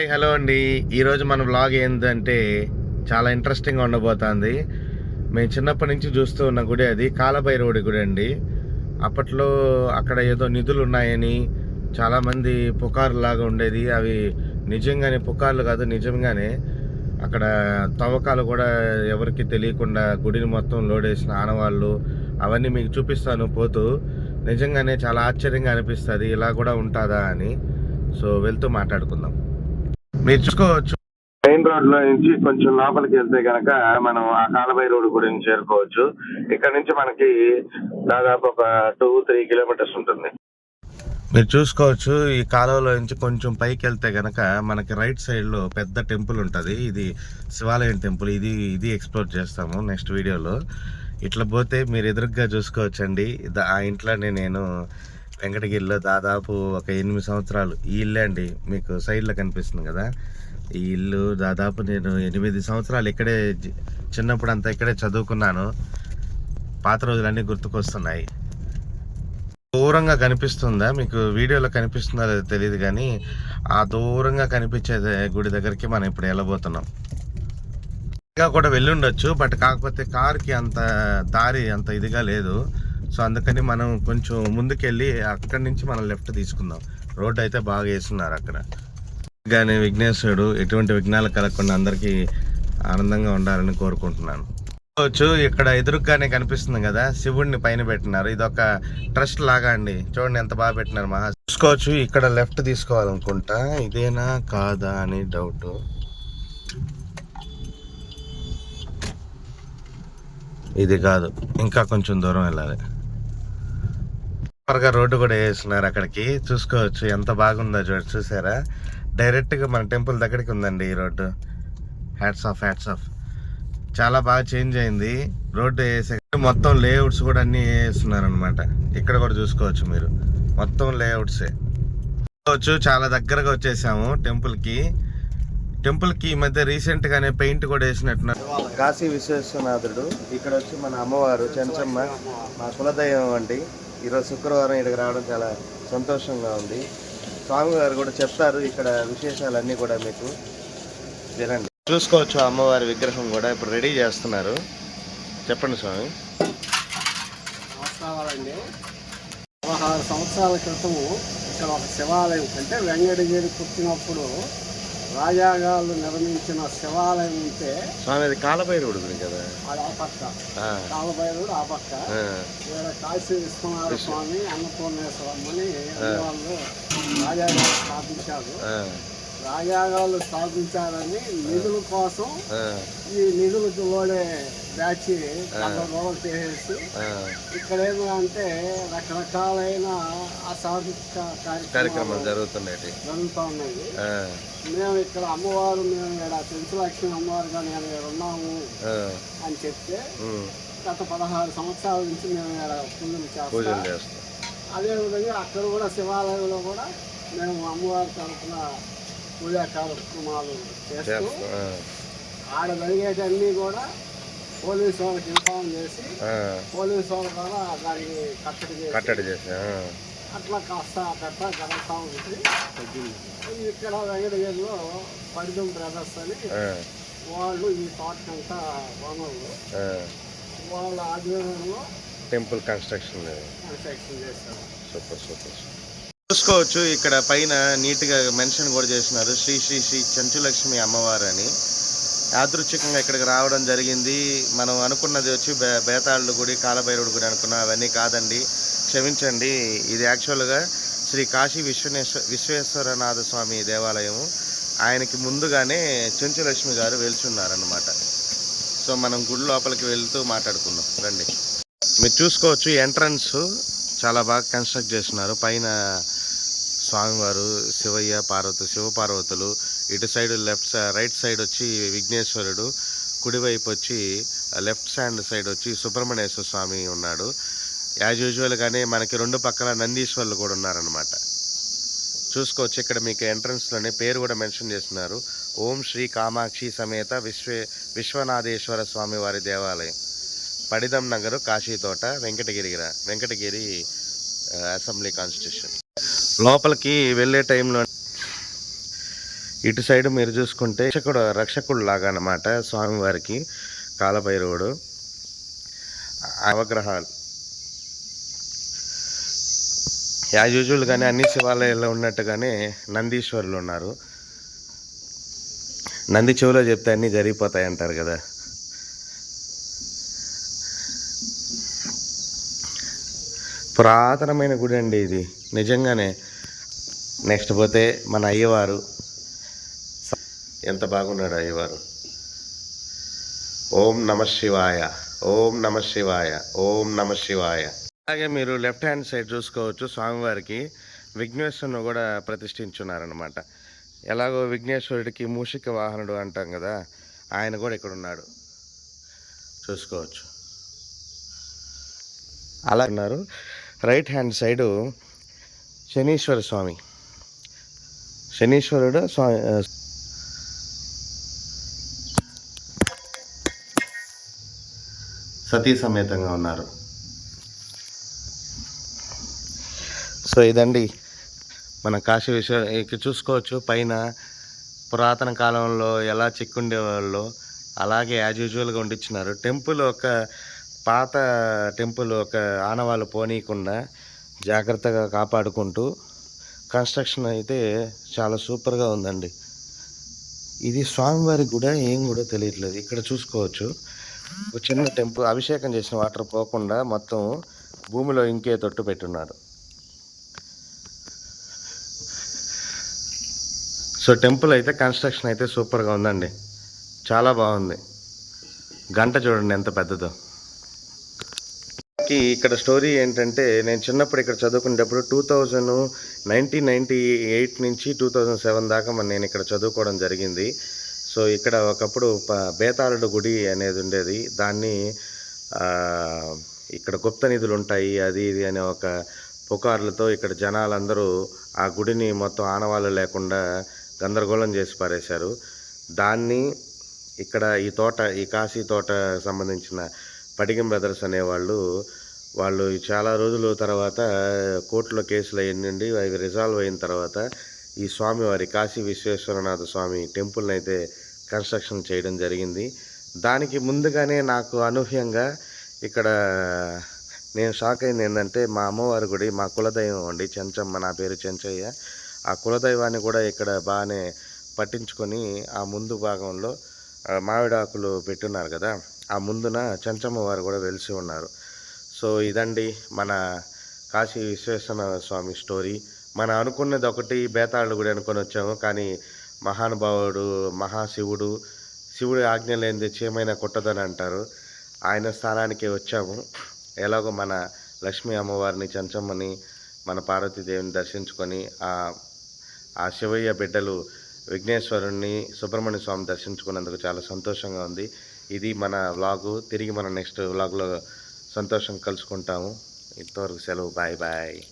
Hi hello అండి. ఈరోజు మన బ్లాగ్ ఏంటంటే చాలా ఇంట్రెస్టింగ్గా ఉండబోతుంది. మేము చిన్నప్పటి నుంచి చూస్తూ ఉన్న గుడి అది కాలభైరవుడి గుడి అండి. అప్పట్లో అక్కడ ఏదో నిధులు ఉన్నాయని చాలామంది పుకార్లు లాగా ఉండేది. అవి నిజంగానే పుకార్లు కాదు నిజంగానే అక్కడ తవ్వకాలు కూడా ఎవరికి తెలియకుండా గుడిని మొత్తం లోడేసిన ఆనవాళ్ళు అవన్నీ మీకు చూపిస్తాను పోతూ. నిజంగానే చాలా ఆశ్చర్యంగా అనిపిస్తుంది. ఇలా కూడా ఉంటుందా అని. సో వెళ్తూ మాట్లాడుకుందాం. మీరు చూసుకోవచ్చు. మెయిన్ రోడ్లో నుంచి కొంచెం లోపలికి వెళ్తే గనక మనం ఆ కాలబై రోడ్ గురించి చేరుకోవచ్చు. ఇక్కడ నుంచి మనకి దాదాపు ఒక టూ త్రీ కిలోమీటర్స్ ఉంటుంది. మీరు చూసుకోవచ్చు ఈ కాలువలో నుంచి కొంచెం పైకి వెళ్తే గనక మనకి రైట్ సైడ్లో పెద్ద టెంపుల్ ఉంటది. ఇది శివాలయం టెంపుల్. ఇది ఇది ఎక్స్ప్లోర్ చేస్తాము నెక్స్ట్ వీడియోలో. ఇట్లా పోతే మీరు ఎదురుగ్గా చూసుకోవచ్చండి. ఆ ఇంట్లోనే నేను వెంకటగిరిలో దాదాపు ఒక ఎనిమిది సంవత్సరాలు ఈ ఇల్లే అండి. మీకు సైడ్లో కనిపిస్తుంది కదా. ఈ ఇల్లు దాదాపు నేను ఎనిమిది సంవత్సరాలు ఇక్కడే చిన్నప్పుడు అంతా ఇక్కడే చదువుకున్నాను. పాత రోజులన్నీ గుర్తుకొస్తున్నాయి. దూరంగా కనిపిస్తుందా? మీకు వీడియోలో కనిపిస్తుందా తెలియదు కానీ ఆ దూరంగా కనిపించే గుడి దగ్గరికి మనం ఇప్పుడు వెళ్ళబోతున్నాం. ఇంకా కూడా వెళ్ళుండొచ్చు బట్ కాకపోతే కార్కి అంత దారి అంత ఇదిగా లేదు. సో అందుకని మనం కొంచెం ముందుకెళ్ళి అక్కడి నుంచి మనం లెఫ్ట్ తీసుకుందాం. రోడ్డు అయితే బాగా వేస్తున్నారు అక్కడ. కానీ విఘ్నేశ్వరుడు ఎటువంటి విఘ్నాలు కలగకుండా అందరికీ ఆనందంగా ఉండాలని కోరుకుంటున్నాను. చూడవచ్చు ఇక్కడ ఎదురుగానే కనిపిస్తుంది కదా శివుడిని పైన పెట్టినారు. ఇది ఒక ట్రస్ట్ లాగా అండి. చూడండి ఎంత బాగా పెట్టినారు మహా చూసుకోవచ్చు ఇక్కడ లెఫ్ట్ తీసుకోవాలనుకుంటా. ఇదేనా కాదా అని డౌట్ ఇది కాదు ఇంకా కొంచెం దూరం వెళ్ళాలి. సూపర్గా రోడ్డు కూడా వేస్తున్నారు అక్కడికి. చూసుకోవచ్చు ఎంత బాగుందో చూడ చూసారా? డైరెక్ట్గా మన టెంపుల్ దగ్గరికి ఉందండి ఈ road. Hats off hats off చాలా బాగా చేంజ్ అయింది. రోడ్డు వేసే మొత్తం లేఅవుట్స్ కూడా అన్ని వేస్తున్నారు అనమాట ఇక్కడ కూడా చూసుకోవచ్చు మీరు. మొత్తం లేఅవుట్సే చూసుకోవచ్చు చాలా దగ్గరగా వచ్చేసాము టెంపుల్కి. కి టెంపుల్కి ఈ మధ్య రీసెంట్ గానే పెయింట్ కూడా వేసినట్టున్నారు. కాశీ విశ్వేశ్వనాథుడు ఇక్కడ వచ్చి మన అమ్మవారు చెంచమ్మ మా కులదైవం అండి. ఈరోజు శుక్రవారం ఇక్కడికి రావడం చాలా సంతోషంగా ఉంది. స్వామివారు కూడా చెప్తారు ఇక్కడ విశేషాలన్నీ కూడా మీకు. వినండి. చూసుకోవచ్చు అమ్మవారి విగ్రహం కూడా ఇప్పుడు రెడీ చేస్తున్నారు. చెప్పండి స్వామి. నమస్కారాలండి పదహారు సంవత్సరాల క్రితము ఇక్కడ ఒక శివాలయం అంటే వెంకటగిరి పుట్టినప్పుడు రాజాగాళ్ళు నిర్మించిన శివాలయం ఉంటే స్వామి అది కాలభైరవుడు కదా? అది ఆ పక్క. ఆ, కాలభైరుడు ఆ పక్క. ఇక్కడ కాశీ విశ్వనాథ స్వామి అన్నపూర్ణేశ్వరమ్మని వాళ్ళు రాజాగారు స్థాపించారు. ఆ, రాజాగాళ్ళు స్థాపించారని నిధుల కోసం ఈ నిధులకు లోడే బ్యాచ్ రోజులు చేసేసి. ఇక్కడ ఏంటంటే రకరకాలైన అసాంఘిక కార్యక్రమాలు కార్యక్రమాలు జరుగుతున్నాయి. జరుగుతూ ఉన్నాయి. మేము ఇక్కడ అమ్మవారు మేము ఇక్కడ పెంచులక్ష్మి అమ్మవారుగా మేము ఇక్కడ ఉన్నాము అని చెప్తే గత పదహారు సంవత్సరాల నుంచి మేము ఇక్కడ పూజలు చేస్తాం. అదేవిధంగా అక్కడ కూడా శివాలయంలో కూడా మేము అమ్మవారి తరఫున పూజా కార్యక్రమాలు చేస్తూ ఆడ జరిగేటన్నీ కూడా పోలీసు వాళ్ళకి ఇన్ఫార్మ్ చేసి పోలీసు వాళ్ళ ద్వారా దానికి కట్టడి చేసి కట్టడి చేసి అట్లా కాస్త అట్లా జరుగుతూ ఉంటుంది ఇక్కడ వెంకటగిరిలో పరిదం బ్రదర్స్ అని వాళ్ళు ఈ తోటకంతా ఓనర్లు ఆ. వాళ్ళ ఆధ్వర్యంలో టెంపుల్ కన్స్ట్రక్షన్. కన్స్ట్రక్షన్ చేస్తారు. Super super. చూసుకోవచ్చు. ఇక్కడ పైన నీట్గా మెన్షన్ కూడా చేసినారు శ్రీ శ్రీ శ్రీ చెంచులక్ష్మి అమ్మవారు అని యాదృచ్ఛికంగా ఇక్కడికి రావడం జరిగింది. మనం అనుకున్నది వచ్చి బే బేతాళుడు గుడి కాలభైరవుడి గుడి అనుకున్నాం. అవన్నీ కాదండి. క్షమించండి. ఇది యాక్చువల్గా శ్రీ కాశీ విశ్వనేశ్వర విశ్వేశ్వరనాథ స్వామి దేవాలయము. ఆయనకి ముందుగానే చెంచులక్ష్మి గారు వెళ్చున్నారనమాట సో మనం గుడి లోపలికి వెళ్తూ మాట్లాడుకుందాం. రండి. మీరు చూసుకోవచ్చు ఎంట్రన్స్ చాలా బాగా కన్స్ట్రక్ట్ చేస్తున్నారు. పైన స్వామివారు శివయ్య పార్వతి శివపార్వతులు ఇటు సైడ్ లెఫ్ట్ రైట్ సైడ్ వచ్చి విఘ్నేశ్వరుడు కుడివైపు వచ్చి లెఫ్ట్ హ్యాండ్ సైడ్ వచ్చి సుబ్రహ్మణ్యేశ్వర స్వామి ఉన్నాడు. యాజ్ యూజువల్గానే మనకి రెండు పక్కల నందీశ్వరులు కూడా ఉన్నారనమాట చూసుకోవచ్చు ఇక్కడ మీకు ఎంట్రన్స్లోనే పేరు కూడా మెన్షన్ చేస్తున్నారు. ఓం శ్రీ కామాక్షి సమేత విశ్వే విశ్వనాథేశ్వర స్వామి వారి దేవాలయం. పడిదం నగరు కాశీతోట వెంకటగిరి వెంకటగిరి అసెంబ్లీ కాన్స్టిట్యూషన్. లోపలికి వెళ్ళే టైంలో ఇటు సైడ్ మీరు చూసుకుంటే రక్షకుడు రక్షకుడు లాగా అనమాట స్వామివారికి కాలభైరవుడు. అవగ్రహాలు. యాజ్ యూజువల్గానే అన్ని శివాలయాల్లో ఉన్నట్టుగానే నందీశ్వరులు ఉన్నారు. నంది చెవులో చెప్తే అన్నీ జరిగిపోతాయి అంటారు కదా. పురాతనమైన గుడి అండి ఇది. నిజంగానే నెక్స్ట్ పోతే మన అయ్యవారు ఎంత బాగున్నాడు అయ్యవారు. ఓం నమ శివాయ ఓం నమ శివాయ ఓం నమ శివాయ. అలాగే మీరు లెఫ్ట్ హ్యాండ్ సైడ్ చూసుకోవచ్చు స్వామివారికి విఘ్నేశ్వరుని కూడా ప్రతిష్ఠించున్నారనమాట ఎలాగో విఘ్నేశ్వరుడికి మూషిక వాహనుడు అంటాం కదా ఆయన కూడా ఇక్కడ ఉన్నాడు. చూసుకోవచ్చు. అలా ఉన్నారు. Right hand side Shanishwara Swami. శనీశ్వరుడు స్వామి సతీ సమేతంగా ఉన్నారు. సో ఇదండి మన కాశీ విశ్వ ఇక్కడ చూసుకోవచ్చు పైన పురాతన కాలంలో ఎలా చెక్కుండేవాళ్ళు అలాగే యాజ్ యూజువల్గా ఉండిచ్చినారు. టెంపుల్ ఒక పాత టెంపుల్ ఒక ఆనవాళ్ళు పోనీయకుండా జాగ్రత్తగా కాపాడుకుంటూ కన్స్ట్రక్షన్ అయితే చాలా సూపర్గా ఉందండి. ఇది స్వామివారి కూడా ఏం కూడా తెలియట్లేదు. ఇక్కడ చూసుకోవచ్చు. ఒక చిన్న టెంపుల్ అభిషేకం చేసిన వాటర్ పోకుండా మొత్తం భూమిలో ఇంకే తొట్టు పెట్టున్నారు. సో టెంపుల్ అయితే కన్స్ట్రక్షన్ అయితే సూపర్గా ఉందండి. చాలా బాగుంది. గంట చూడండి ఎంత పెద్దదో. కి ఇక్కడ స్టోరీ ఏంటంటే నేను చిన్నప్పుడు ఇక్కడ చదువుకునేటప్పుడు two thousand nineteen ninety eight నుంచి టూ థౌజండ్ సెవెన్ దాకా నేను ఇక్కడ చదువుకోవడం జరిగింది. సో ఇక్కడ ఒకప్పుడు ప- బేతాళుడు గుడి అనేది ఉండేది. దాన్ని ఇక్కడ గుప్త నిధులు ఉంటాయి అది ఇది అనే ఒక పుకార్లతో ఇక్కడ జనాలందరూ ఆ గుడిని మొత్తం ఆనవాళ్ళు లేకుండా గందరగోళం చేసి పారేశారు. దాన్ని ఇక్కడ ఈ తోట ఈ కాశీ తోట సంబంధించిన పడిగం బ్రదర్స్ అనేవాళ్ళు వాళ్ళు చాలా రోజుల తర్వాత కోర్టులో కేసులు అయ్యిండి అవి రిజాల్వ్ అయిన తర్వాత ఈ స్వామివారి కాశీ విశ్వేశ్వరనాథ స్వామి టెంపుల్ని అయితే కన్స్ట్రక్షన్ చేయడం జరిగింది. దానికి ముందుగానే నాకు అనూహ్యంగా ఇక్కడ నేను షాక్ అయింది ఏంటంటే మా అమ్మవారి గుడి మా కులదైవం అండి. చెంచమ్మ నా పేరు చెంచయ్య. ఆ కులదైవాన్ని కూడా ఇక్కడ బాగానే పట్టించుకొని ఆ ముందు భాగంలో మామిడాకులు పెట్టున్నారు కదా. ఆ ముందున చెంచమ్మ వారు కూడా వెలిసి ఉన్నారు. సో ఇదండి మన కాశీ విశ్వేశ్వర స్వామి స్టోరీ. మనం అనుకున్నది ఒకటి బేతాళుడు గుడి అనుకొని వచ్చాము. కానీ మహానుభావుడు మహాశివుడు శివుడి ఆజ్ఞ లేనిది చీమైనా కుట్టదని అంటారు. ఆయన స్థానానికి వచ్చాము. ఎలాగో మన లక్ష్మీ అమ్మవారిని చెంచమ్మని మన పార్వతీదేవిని దర్శించుకొని ఆ శివయ్య బిడ్డలు విఘ్నేశ్వరుణ్ణి సుబ్రహ్మణ్య స్వామి దర్శించుకున్నందుకు చాలా సంతోషంగా ఉంది. ఇది మన వ్లాగు. తిరిగి మన నెక్స్ట్ వ్లాగ్లో సంతోషం కలుసుకుంటాము. ఇంతవరకు సెలవు. Bye bye.